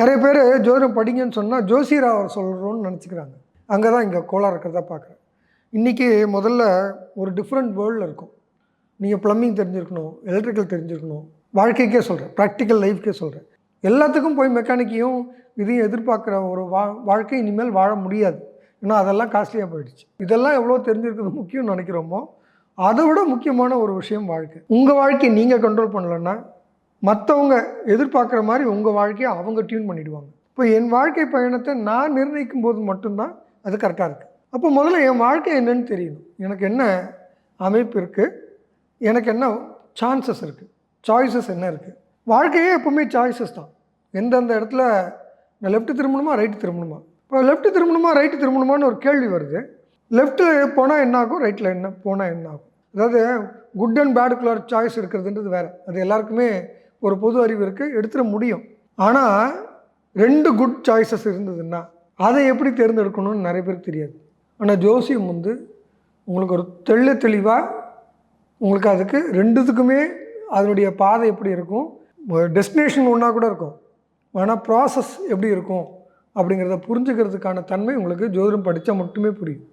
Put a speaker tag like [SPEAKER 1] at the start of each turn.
[SPEAKER 1] நிறைய பேர் ஜோதிடம் படிங்கன்னு சொன்னால் ஜோசியர் அவர் சொல்கிறோன்னு நினச்சிக்கிறாங்க. அங்கே தான் இங்கே கோளாறு இருக்கிறதா பார்க்குறேன் இன்றைக்கி முதல்ல ஒரு டிஃப்ரெண்ட் வேர்ல்டில் இருக்கும். நீங்கள் ப்ளம்பிங் தெரிஞ்சிருக்கணும் எலக்ட்ரிக்கல் தெரிஞ்சிருக்கணும் வாழ்க்கைக்கே சொல்கிறேன் ப்ராக்டிக்கல் லைஃப்க்கே சொல்கிறேன் எல்லாத்துக்கும் போய் மெக்கானிக்கையும் இதையும் எதிர்பார்க்குற ஒரு வா வாழ்க்கை இனிமேல் வாழ முடியாது. ஏன்னா அதெல்லாம் காஸ்ட்லியாக போயிடுச்சு. இதெல்லாம் எவ்வளோ தெரிஞ்சிருக்கிறது முக்கியம்னு நினைக்கிறோமோ அதை விட முக்கியமான ஒரு விஷயம் வாழ்க்கை. உங்கள் வாழ்க்கையை நீங்கள் கண்ட்ரோல் பண்ணலன்னா மற்றவங்க எதிர்பார்க்குற மாதிரி உங்கள் வாழ்க்கையை அவங்க டியூன் பண்ணிடுவாங்க. இப்போ என் வாழ்க்கை பயணத்தை நான் நிர்ணயிக்கும் போது மட்டும்தான் அது கரெக்டாக இருக்குது அப்போ முதல்ல என் வாழ்க்கை என்னன்னு தெரியணும். எனக்கு என்ன அமைப்பு இருக்குது எனக்கு என்ன சான்சஸ் இருக்குது சாய்ஸஸ் என்ன இருக்குது வாழ்க்கையே எப்பவுமே சாய்ஸஸ் தான். எந்தெந்த இடத்துல நான் லெஃப்ட்டு திரும்பணுமா ரைட்டு திரும்பணுமா? இப்போ லெஃப்ட்டு திரும்பணுமா ரைட்டு திரும்பணுமான்னு ஒரு கேள்வி வருது. லெஃப்ட்டில் போனால் என்ன ஆகும்? ரைட்டில் என்ன போனால் என்ன ஆகும்? அதாவது குட் அண்ட் பேடுக்குள்ள சாய்ஸ் இருக்கிறதுன்றது வேறு. அது எல்லாருக்குமே ஒரு பொது அறிவு இருக்குது எடுத்துட முடியும். ஆனால் ரெண்டு குட் சாய்ஸஸ் இருந்ததுன்னா அதை எப்படி தேர்ந்தெடுக்கணும்னு நிறைய பேருக்கு தெரியாது. ஆனால் ஜோசியம் வந்து உங்களுக்கு ஒரு தெள்ள தெளிவாக உங்களுக்கு அதுக்கு ரெண்டுத்துக்குமே அதனுடைய பாதை எப்படி இருக்கும்? டெஸ்டினேஷன் ஒன்றா கூட இருக்கும். ஆனால் ப்ராசஸ் எப்படி இருக்கும்? அப்படிங்கிறத புரிஞ்சுக்கிறதுக்கான தன்மை உங்களுக்கு ஜோதிடம் படித்தா மட்டுமே புரியும்.